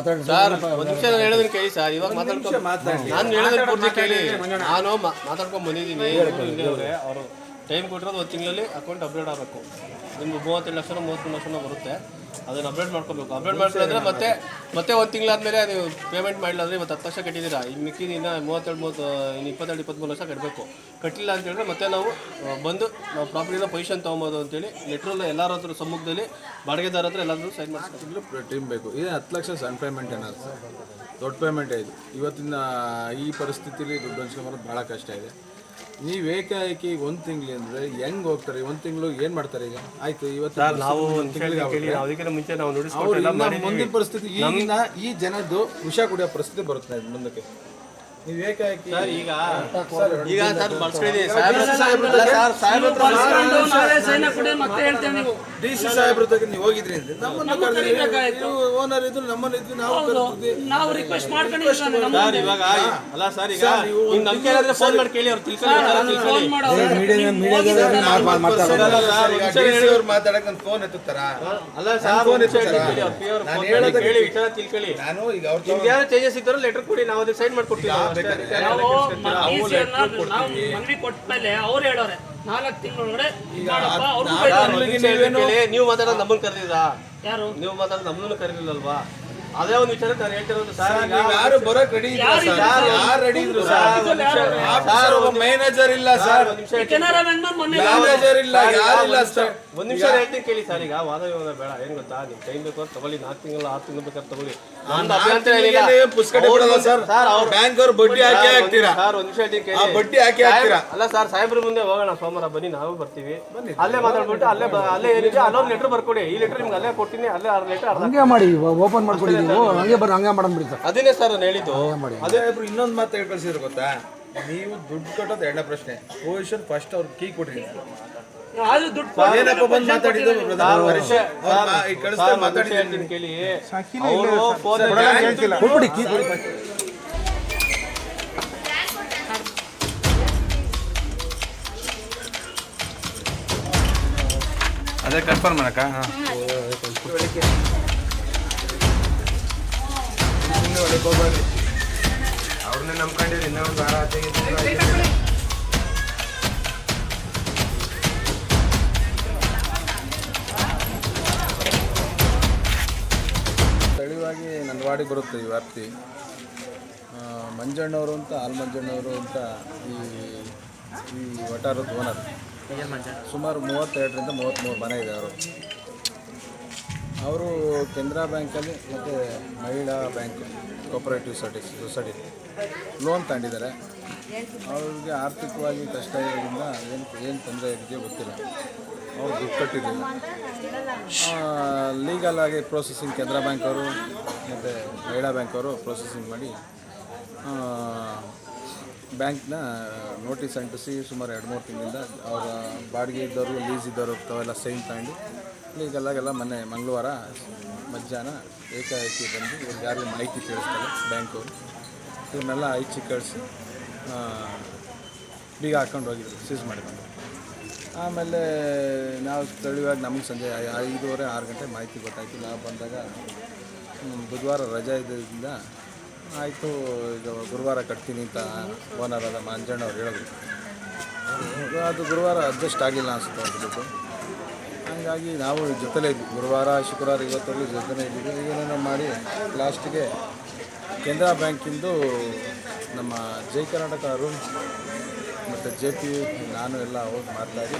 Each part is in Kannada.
ಮಾತಾಡಿ ಸರ್ ಒಂದು ನಿಮಿಷ ನಾನು ಹೇಳೋದನ್ನ ಕೇಳಿ ಸರ್. ಇವಾಗ ಮಾತಾಡ್ಕೊಂಡು ನಾನು ಹೇಳೋದನ್ನ ಪೂರ್ತಿ ಕೇಳಿ. ನಾನು ಮಾತಾಡ್ಕೊಂಡು ಬಂದಿದ್ದೀನಿ. ಅವ್ರೆ ಅವರು ಟೈಮ್ ಕೊಟ್ಟಿರೋದು ಒಂದು ತಿಂಗಳಲ್ಲಿ ಅಕೌಂಟ್ ಅಪ್ಡೇಟ್ ಆಗಬೇಕು. ನಿಮ್ಗೆ ಮೂವತ್ತೆರಡು ಲಕ್ಷ ಮೂವತ್ತ್ಮೂರು ಲಕ್ಷ ಬರುತ್ತೆ. ಅದನ್ನು ಅಪ್ಡೇಟ್ ಮಾಡ್ಕೋಬೇಕು. ಅಪ್ಡೇಟ್ ಮಾಡ್ಕೊಂಡ್ರೆ ಮತ್ತೆ ಮತ್ತೆ ಒಂದು ತಿಂಗಳಾದ್ಮೇಲೆ ನೀವು ಪೇಮೆಂಟ್ ಮಾಡಿಲ್ಲ ಅಂದ್ರೆ ಇವತ್ತು ಹತ್ತು ಲಕ್ಷ ಕಟ್ಟಿದ್ದೀರಾ. ಇನ್ನು ಮಿಕ್ಕಿದ ಇನ್ನು ಮೂವತ್ತೆರಡು, ಮೂವತ್ತು, ಇನ್ನು ಇಪ್ಪತ್ತೆರಡು ಇಪ್ಪತ್ತ್ಮೂರು ಲಕ್ಷ ಕಟ್ಟಬೇಕು ಕಟ್ಟಿಲ್ಲ ಅಂತೇಳಿದ್ರೆ ಮತ್ತೆ ನಾವು ಬಂದು ನಾವು ಪ್ರಾಪರ್ಟಿನ ಪೊಸಿಷನ್ ತೊಗೊಬೋದು ಅಂತೇಳಿ ಲೆಟ್ರಲ್ಲ ಎಲ್ಲರ ಹತ್ರ ಸಮ್ಮುಖದಲ್ಲಿ ಬಾಡಿಗೆದಾರ ಹತ್ರ ಎಲ್ಲಾದ್ರೂ ಸೈನ್ ಮಾಡಿಸ್ಕೊಂಡು ಟೀಮ್ ಬೇಕು. ಇದೇ ಹತ್ತು ಲಕ್ಷ ಸಣ್ಣ ಪೇಮೆಂಟ್ ಏನಾದ್ರು ದೊಡ್ಡ ಪೇಮೆಂಟ್ ಇದು. ಇವತ್ತಿನ ಈ ಪರಿಸ್ಥಿತಿಲಿ ದುಡ್ಡು ಹಂಚ್ಕೊಂಬರೋದು ಭಾಳ ಕಷ್ಟ ಇದೆ. ನೀವು ಏಕಾಏಕಿ ಒಂದು ತಿಂಗಳು ಅಂದ್ರೆ ಹೆಂಗ್ ಹೋಗ್ತಾರೆ? ಒಂದು ತಿಂಗಳು ಏನು ಮಾಡ್ತಾರೆ ಈಗ? ಆಯ್ತು ಇವತ್ತು ನಾವು ಒಂದು ತಿಂಗಳಿಗೆ ಕೇಳಿ ಅದಕ್ಕಿಂತ ಮುಂಚೆ ನಾವು ಮುಂದಿನ ಪರಿಸ್ಥಿತಿ ಈಗಿನ ಈ ಜನದ್ದು ವಿಷ ಕುಡಿಯೋ ಪರಿಸ್ಥಿತಿ ಬರುತ್ತೆ ಮುಂದಕ್ಕೆ. ಈಗ ಈಗ ಸರ್ ಡಿ ಸಿ ಸಾಹೇಬ್ರ ನೀವು ಹೋಗಿದ್ರಿ ಅಂದ್ರೆ ನಮ್ಮನ್ನ ಓನರ್ ಇದ್ರು ನಮ್ಮನ್ನ ಇದ್ರು ನಾವು ರಿಕ್ವೆಸ್ಟ್ ಇವಾಗ ಅಲ್ಲ ಸರ್ ಈಗ ನಿಮ್ ನಂಬಿಕೆ ಫೋನ್ ಮಾಡಿ ಕೇಳಿ ಅವ್ರು ತಿಳ್ಕೊಳ್ಳಿ. ಫೋನ್ ಮಾತಾಡಕ್ ಎತ್ತುತ್ತಾರ? ಅಲ್ಲ ಸರ್ ಫೋನ್ ಕೇಳಿ ವಿಚಾರ ತಿಳ್ಕೊಳ್ಳಿ. ನಾನು ಈಗ ಅವ್ರ ಚೇಂಜಸ್ ಇದ್ದಾರೋ ಲೆಟರ್ ಕೊಡಿ ನಾವು ಅದಕ್ಕೆ ಸೈನ್ ಮಾಡ್ಕೊಡ್ತೀವಿ. ನಾವು. ನಾವು ನಾವು ಮನವಿ ಕೊಟ್ಟ ಮೇಲೆ ಅವ್ರು ಹೇಳೋರೆ ನಾಲ್ಕು ತಿಂಗಳೊಳಗಡೆ ನೀವು ಮಾತಾಡೋದು ನಮ್ಮನ್ನು ಕರೆದಿರಾ ಯಾರು? ನೀವು ಮಾತಾಡೋದು ನಮ್ಮನ್ನು ಕರೀಲಿಲ್ಲಲ್ವಾ? ಅದೇ ಒಂದು ವಿಚಾರ ನಾನು ಹೇಳ್ತಿರೋದು ಸರ್ ನೀವು ಯಾರು ಬರೋಕ್ ರೆಡಿ ಯಾರು ಸರ್. ಇದ್ದಾರೆ? ಯಾರು ರೆಡಿ ಇದ್ರು ಸರ್, ಸರ್ ಒಂದ್ ಒಬ್ಬ ಮ್ಯಾನೇಜರ್ ಇಲ್ಲ ಸರ್ ಒಂದ್ ನಿಮಿಷ ಕೆನರಾ ಬ್ಯಾಂಕ್ ಮೊನ್ನೆ ಮ್ಯಾನೇಜರ್ ಇಲ್ಲ ಯಾರಿಲ್ಲ ಸರ್ ಒಂದ್ ನಿಮಿಷ ಹೇಳ್ತೀನಿ ಕೇಳಿ ಸರ್ ಈಗ. ವಾದ ವಿವಾದ ಬೇಡ ಏನ್ ಗೊತ್ತಾ? ನಿಮ್ ಟೈಮ್ ಬೇಕು ಅಂತ ತಗೊಳ್ಳಿ ನಾಲ್ಕು ತಿಂಗಳ ಆರು ತಿಂಗಳು ಬೇಕಾದ್ರೆ ತಗೊಳ್ಳಿ. ಬ್ಯಾಂಕ್ ಅವ್ರು ಬಡ್ಡಿ ಹಾಕಿ ಹಾಕ್ತೀರಾ? ಸರ್ ಒಂದ್ ನಿಮಿಷ ಹೇಳ್ತೀನಿ ಆ ಕೇಳಿ. ಬಡ್ಡಿ ಹಾಕಿ ಹಾಕ್ತೀರಾ? ಅಲ್ಲ ಸರ್ ಸಾಹೇಬ್ರ ಮುಂದೆ ಹೋಗೋಣ ಸೋಮವಾರ ಬನ್ನಿ ನಾವು ಬರ್ತೀವಿ. ಅಲ್ಲೇ ಮಾತಾಡ್ಬಿಟ್ಟು ಅಲ್ಲೇ ಅಲ್ಲೇ ಏನಿದೆ ಅಲ್ಲೊಂದು ಲೆಟರ್ ಬರ್ಕೊಡಿ. ಈ ಲೆಟರ್ ನಿಮ್ಗೆ ಅಲ್ಲೇ ಕೊಡ್ತೀನಿ ಅಲ್ಲೇ ಆರು ಲೆಟರ್ ಹಂಗೆ ಮಾಡಿ ಓಪನ್ ಮಾಡ್ಕೊಡಿ. ನೀವು ಹಂಗೆ ಬರ್ರಿ ಹಂಗೆ ಮಾಡೋಣ ಬಿಡಿ ಸರ್. ಅದನ್ನೇ ಸರ್ ನಾನು ಹೇಳಿದ್ದು. ಅದೇ ಇಬ್ರು ಇನ್ನೊಂದು ಮಾತು ಹೇಳಿ ಕಳ್ಸಿದ್ರು ಗೊತ್ತಾ? ನೀವು ದುಡ್ಡು ಕಟ್ಟೋದು ಎರಡನೇ ಪ್ರಶ್ನೆ. ಪೊಸಿಷನ್ ಫಸ್ಟ್ ಅವ್ರು ಕೀ ಕೊಡ್ರಿ ಆದ್ರೂ ದುಡ್ಡು ಕೊಡಿ. ಏನಪ್ಪ ಬಂದು ಮಾತಾಡಿದ್ರು ಕಳಿಸ್ತಾ ಮಾತಾಡಿದ್ದೀನಿ. ಕೇಳಿ. ಅವರು ಫೋನ್ ಕೊಟ್ಬಿಡಿ ಕೀ ಕೊಡಿ ಅದೇ ಕನ್ಫರ್ಮ್ ಮಾಡಕ್ಕ? ಅವ್ರನ್ನೇ ನಂಬ್ಕೊಂಡಿರಿ ಇನ್ನೊಂದು ವಾರ ಸ್ಥಳೀಯವಾಗಿ ಬರುತ್ತೆ ಈ ವ್ಯಾಪ್ತಿ. ಮಂಜಣ್ಣವರು ಅಂತ ಆಲ್ ಮಂಜಣ್ಣವರು ಅಂತ ಈ ಈ ವಟಾರದ ಓನರ್ ಸುಮಾರು ಮೂವತ್ತೆರಡರಿಂದ ಮೂವತ್ತ್ಮೂರು ಮನೆ ಇದೆ ಅವರು. ಅವರು ಕೆನರಾ ಬ್ಯಾಂಕಲ್ಲಿ ಮತ್ತು Mahila bank cooperative society society loan ತಗೊಂಡಿದ್ದಾರೆ. ಅವ್ರಿಗೆ ಆರ್ಥಿಕವಾಗಿ ಕಷ್ಟ ಇರೋದ್ರಿಂದ ಏನು ಏನು ತೊಂದರೆ ಇದೆಯೋ ಗೊತ್ತಿಲ್ಲ. ಅವ್ರು ದುಡ್ಡು ಕಟ್ಟಿದ್ದಿಲ್ಲ ಲೀಗಲ್ ಆಗಿ ಪ್ರೊಸೆಸಿಂಗ್ ಕೆನರಾ ಬ್ಯಾಂಕ್ ಅವರು ಮತ್ತು ಮಹಿಳಾ ಬ್ಯಾಂಕ್ ಅವರು ಪ್ರೊಸೆಸಿಂಗ್ ಮಾಡಿ ಬ್ಯಾಂಕ್ನ ನೋಟಿಸ್ ಅಂಟಿಸಿ ಸುಮಾರು ಎರಡು ಮೂರು ತಿಂಗಳಿಂದ ಅವರ ಬಾಡಿಗೆ ಇದ್ದವರು ಲೀಸ್ ಇದ್ದವರು, ತಾವೆಲ್ಲ ಸೈನ್ ತಗೊಂಡು ಲೀಗಲಾಗೆಲ್ಲ ಮೊನ್ನೆ ಮಂಗಳವಾರ ಮಧ್ಯಾಹ್ನ ಏಕಾಏಕಿ ಬಂದು ಇವ್ರಿಗೆ ಯಾರಿಗೂ ಮಾಹಿತಿ ತಿಳಿಸ್ತಾರೆ ಬ್ಯಾಂಕವರು. ಇವ್ರನ್ನೆಲ್ಲ ಐಚಿ ಕಳಿಸಿ ಬೀಗ ಹಾಕ್ಕೊಂಡು ಹೋಗಿದ್ರು, ಸೀಸ್ ಮಾಡಿಕೊಂಡು. ಆಮೇಲೆ ನಾವು ಸ್ಥಳೀಯವಾಗಿ ನಮಗೆ ಸಂಜೆ ಐದೂವರೆ, ಆರು ಗಂಟೆ ಮಾಹಿತಿ ಗೊತ್ತಾಯಿತು. ನಾವು ಬಂದಾಗ ಬುಧವಾರ ರಜೆ ಇದ್ದರಿಂದ ಆಯಿತು, ಈಗ ಗುರುವಾರ ಕಟ್ತೀನಿ ಅಂತ ಓನರ್ ಆದ ಮಂಜಣ್ಣವ್ರು ಹೇಳಿದ್ರು. ಅದು ಗುರುವಾರ ಅಡ್ಜಸ್ಟ್ ಆಗಿಲ್ಲ ಅನಿಸುತ್ತೆ ಅವ್ರ ಹಂಗಾಗಿ ನಾವು ಜೊತೆಲೇ ಇದ್ವಿ. ಗುರುವಾರ, ಶುಕ್ರವಾರ ಇವತ್ತಲ್ಲಿ ಜೊತೆಲೇ ಇದ್ದೀವಿ. ಏನೇನೋ ಮಾಡಿ ಲಾಸ್ಟಿಗೆ ಕೆನರಾ ಬ್ಯಾಂಕಿಂದು ನಮ್ಮ ಜೈ ಕರ್ನಾಟಕ ಅರುಣ್ ಮತ್ತು ಜೆ ಪಿ ನಾನು ಎಲ್ಲ ಹೋಗಿ ಮಾತಾಡಿ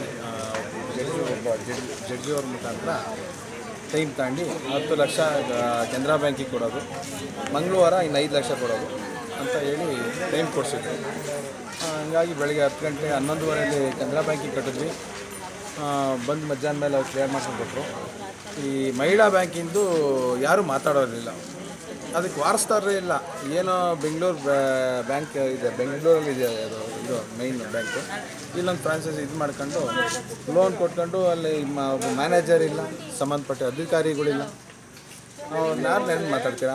ಜಡ್ಜಿ ಒಬ್ಬ ಜಡ್ಜಿ ಜಡ್ಜಿ ಅವ್ರ ಮುಖಾಂತರ ಟೈಮ್ ತಾಂಡಿ ಹತ್ತು ಲಕ್ಷ ಕೆನರಾ ಬ್ಯಾಂಕಿಗೆ ಕೊಡೋದು. ಮಂಗಳವಾರ ಇನ್ನು ಐದು ಲಕ್ಷ ಕೊಡೋದು ಅಂತ ಹೇಳಿ ಟೈಮ್ ಕೊಡಿಸಿದ್ರು. ಹಂಗಾಗಿ ಬೆಳಗ್ಗೆ ಹತ್ತು ಗಂಟೆ ಹನ್ನೊಂದುವರೆಯಲ್ಲಿ ಕೆನರಾ ಬ್ಯಾಂಕಿಗೆ ಕಟ್ಟಿದ್ವಿ. ಬಂದು ಮಧ್ಯಾಹ್ನ ಮೇಲೆ ಅವ್ರು ಕ್ಲಿಯರ್ ಮಾಡ್ಕೊಂಡು ಕೊಟ್ಟರು ಈ ಮಹಿಳಾ ಬ್ಯಾಂಕಿಂದು ಯಾರೂ ಮಾತಾಡೋದಿಲ್ಲ. ಅದಕ್ಕೆ ವಾರಿಸ್ತಾರೇ ಇಲ್ಲ. ಏನೋ ಬೆಂಗಳೂರು ಬ್ಯಾಂಕ್ ಇದೆ, ಬೆಂಗಳೂರಲ್ಲಿ ಇದೆ ಅದು, ಇದು ಮೈನ್ ಬ್ಯಾಂಕು. ಇಲ್ಲೊಂದು ಫ್ರಾಂಚೈಸ್ ಇದು ಮಾಡ್ಕೊಂಡು ಲೋನ್ ಕೊಟ್ಕೊಂಡು ಅಲ್ಲಿ ಮ್ಯಾನೇಜರ್ ಇಲ್ಲ, ಸಂಬಂಧಪಟ್ಟ ಅಧಿಕಾರಿಗಳಿಲ್ಲ. ಅವ್ರು ಯಾರು ನೆನ್ ಮಾತಾಡ್ತೀರಾ?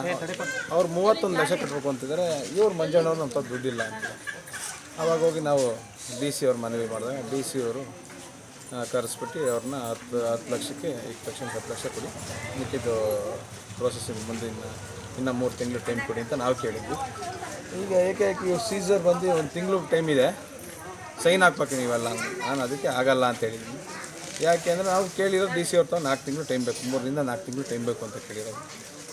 ಅವ್ರು ಮೂವತ್ತೊಂದು ಲಕ್ಷ ಕಟ್ಟಬೇಕು ಅಂತಿದ್ದಾರೆ ಇವ್ರು ಮಂಜಣ್ಣವ್ರು ನಮ್ಮ ದುಡ್ಡಿಲ್ಲ ಅಂತ. ಅವಾಗ ಹೋಗಿ ನಾವು ಡಿ ಸಿ ಅವ್ರು ಮನವಿ ಮಾಡಿದಾಗ ಡಿ ಸಿ ಅವರು ಕರೆಸ್ಬಿಟ್ಟು ಅವ್ರನ್ನ ಹತ್ತು ಹತ್ತು ಲಕ್ಷಕ್ಕೆ ಈಗ ತಕ್ಷಣ ಹತ್ತು ಲಕ್ಷ ಕೊಡಿ. ಮಿಕ್ಕಿದ್ದು ಪ್ರೋಸೆಸಿಂಗ್ ಮುಂದೆ ಇನ್ನು ಇನ್ನು ಮೂರು ತಿಂಗಳು ಟೈಮ್ ಕೊಡಿ ಅಂತ ನಾವು ಕೇಳಿದ್ವಿ. ಈಗ ಏಕಾಏಕಿ ಸೀಸರ್ ಬಂದು ಒಂದು ತಿಂಗಳು ಟೈಮ್ ಇದೆ. ಸೈನ್ ಹಾಕ್ಬೇಕು ನೀವೆಲ್ಲ. ನಾನು ಅದಕ್ಕೆ ಆಗಲ್ಲ ಅಂತ ಹೇಳಿದ್ದೀನಿ ಯಾಕೆ ಅಂದರೆ ನಾವು ಕೇಳಿರೋ ಡಿ ಸಿ ಅವ್ರ ತಾವು ನಾಲ್ಕು ತಿಂಗಳು ಟೈಮ್ ಬೇಕು. ಮೂರರಿಂದ ನಾಲ್ಕು ತಿಂಗಳು ಟೈಮ್ ಬೇಕು ಅಂತ ಕೇಳಿರೋದು.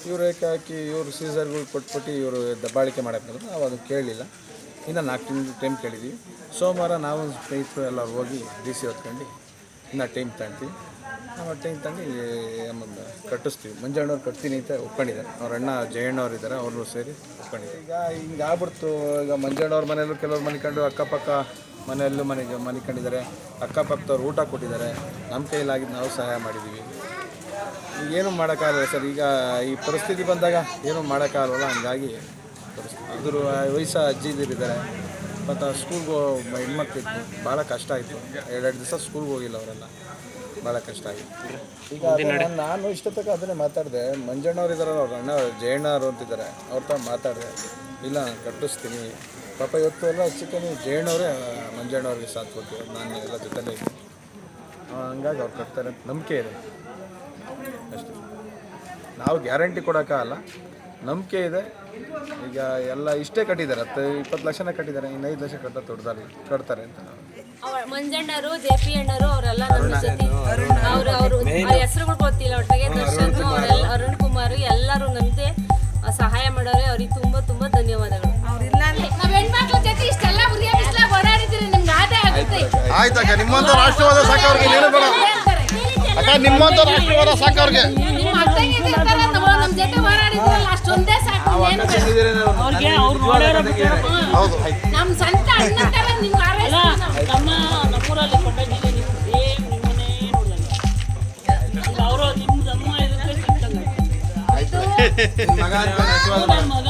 ಇವರು ಏಕಾಕಿ ಇವರು ಸೀಸರ್ಗಳು ಕೊಟ್ಬಿಟ್ಟು ಇವರು ದಬ್ಬಾಳಿಕೆ ಮಾಡಕ್ಕೆ ಬಂದ್ರು. ನಾವು ಅದು ಕೇಳಲಿಲ್ಲ. ಇನ್ನು ನಾಲ್ಕು ತಿಂಗಳು ಟೈಮ್ ಕೇಳಿದ್ವಿ ಸೋಮವಾರ ನಾವು ಸ್ನೇಹಿತರು ಎಲ್ಲ ಹೋಗಿ ಡಿ ಸಿ ಹೊತ್ಕೊಂಡು ಇನ್ನು ಟೈಮ್ ತಗೊಳ್ತೀವಿ ನಾವು ಟೈಮ್ ತಗೊಂಡು ಆಮೇಲೆ ಕಟ್ಟಿಸ್ತೀವಿ. ಮಂಜಣ್ಣವ್ರು ಕಟ್ತೀನಿ ಅಂತ ಒಪ್ಕೊಂಡಿದ್ದಾರೆ. ಅವ್ರ ಅಣ್ಣ ಜಯಣ್ಣವ್ರು ಇದ್ದಾರೆ, ಅವ್ರನ್ನೂ ಸೇರಿ ಒಪ್ಕೊಂಡಿದ್ದಾರೆ. ಈಗ, ಹಿಂಗೆ ಆಗ್ಬಿಡ್ತು. ಈಗ ಮಂಜಣ್ಣವ್ರ ಮನೆಯಲ್ಲೂ ಕೆಲವ್ರು ಮನಿಕೊಂಡು ಅಕ್ಕಪಕ್ಕ ಮನೆಯಲ್ಲೂ ಮನೆಗೆ ಮನಿಕೊಂಡಿದ್ದಾರೆ ಅಕ್ಕಪಕ್ಕದವ್ರು ಊಟ ಕೊಟ್ಟಿದ್ದಾರೆ. ನಮ್ಮ ಕೈಲಾಗಿದ್ದು ನಾವು ಸಹಾಯ ಮಾಡಿದ್ದೀವಿ ಏನು ಮಾಡೋಕ್ಕಾಗಲ್ಲ ಸರ್. ಈಗ ಈ ಪರಿಸ್ಥಿತಿ ಬಂದಾಗ ಏನೂ ಮಾಡೋಕ್ಕಾಗಲ್ಲ. ಹಂಗಾಗಿ ಪರಿಸ್ಥಿತಿ ವಯಸ್ಸು ಅಜ್ಜಿದಿರಿದ್ದಾರೆ ಮತ್ತು ಸ್ಕೂಲ್ಗೆ ಹೆಣ್ಮಕ್ಳಿತ್ತು ಭಾಳ ಕಷ್ಟ ಆಯಿತು. ಎರಡೆರಡು ದಿವಸ ಸ್ಕೂಲ್ಗೆ ಹೋಗಿಲ್ಲ ಅವರೆಲ್ಲ. ಭಾಳ ಕಷ್ಟ ಆಗಿತ್ತು ಈಗ ಅದನ್ನ ನಾನು ಇಷ್ಟೊತ್ತಕ ಅದನ್ನೇ ಮಾತಾಡಿದೆ. ಮಂಜಣ್ಣವ್ರು ಇದ್ದಾರಲ್ಲ ಅವ್ರ ಅಣ್ಣ ಜಯಣ್ಣವ್ರು ಅಂತಿದ್ದಾರೆ. ಅವ್ರ ತ ಮಾತಾಡಿದೆ. ಇಲ್ಲ ಕಟ್ಟಿಸ್ತೀನಿ. ಪಾಪ ಇವತ್ತು ಎಲ್ಲ ಚಿಕನ್ ಜಯಣ್ಣವರೇ ಮಂಜಣ್ಣವ್ರಿಗೆ ಸಾಥ್ ಕೊಡ್ತೀವಿ ನಾನು ಎಲ್ಲ ಜೊತೆಲೇ ಇದ್ದೀನಿ. ಹಂಗಾಗಿ ಅವ್ರು ಕಟ್ತಾರೆ ಅಂತ ನಂಬಿಕೆ ಇದೆ. ಅಷ್ಟೇ. ನಾವು ಗ್ಯಾರಂಟಿ ಕೊಡೋಕ್ಕಾಗಲ್ಲ. ನಂಬಿಕೆ ಇದೆ. ಈಗ ಎಲ್ಲ ಇಷ್ಟೇ ಕಟ್ಟಿದ್ದಾರೆ. ಹತ್ತು ಇಪ್ಪತ್ತು ಲಕ್ಷನ ಕಟ್ಟಿದ್ದಾರೆ. ಇನ್ನು ಐದು ಲಕ್ಷ ಕಟ್ಟ ತೊಡ್ತಾರೆ ಕಟ್ತಾರೆ ಅಂತ ನಾವು ಮಂಜಣ್ಣರು ಜೆ ಪಿ ಅಣ್ಣರು ಅವರೆಲ್ಲ ನಮ್ಮ ಜೊತೆ. ಅವ್ರು ಅವರು ಹೆಸರುಗಳು ಗೊತ್ತಿಲ್ಲ ಒಟ್ಟಿಗೆ. ದರ್ಶನ್ ಅವರೆಲ್ಲ ಅರುಣ್ ಕುಮಾರ್ ಎಲ್ಲರೂ ನಮ್ಗೆ ಸಹಾಯ ಮಾಡೋರೆ. ಅವ್ರಿಗೆ ತುಂಬಾ ತುಂಬಾ ಧನ್ಯವಾದಗಳು. ನಾವ್ ಹೆಣ್ಮಕ್ಳ ಜೊತೆ ಇಷ್ಟೆಲ್ಲ ಉರಿಯ ಬಿಸ್ಲಾಗ ಓಡಾಡಿದ್ರೆ ನಿಮ್ಗೆ ಆದಾಯ ಆಗುತ್ತೆ. ಆಯ್ತಕ್ಕ ನಿಮ್ಮಂತ ರಾಷ್ಟ್ರವಾದ ಸಾಕವ್ರಿಗೆ ನೀನು ಬೇಡ. ಅಕ್ಕ ನಿಮ್ಮಂತ ರಾಷ್ಟ್ರವಾದ ಸಾಕವ್ರಿಗೆ ನಿಮ್ಮ ಅಷ್ಟೊಂದೇ ಸಾಕು ಏನು. ಅವ್ರಿಗೆ ಅವ್ರು ನೋಡ್ಯಾರ ಹೌದು. ನಮ್ ಸ್ವಂತ ಅಣ್ಣ ತರ ನಿಮ್ಗೆ ಆರೈಸ್ತೀವಿ ನಮ್ಮ ನಮ್ಮೂರಲ್ಲಿ ಕೊಂಡೋಗಿದ್ದೆ ನೀವು ಸೇಮ್ ನಿಮ್ಮನ್ನೇ ನೋಡಲ್ಲ. ಅವರು ನಿಮ್ಮ ಅಮ್ಮ ಇದಕ್ಕೆ ಮಗ ಮಗ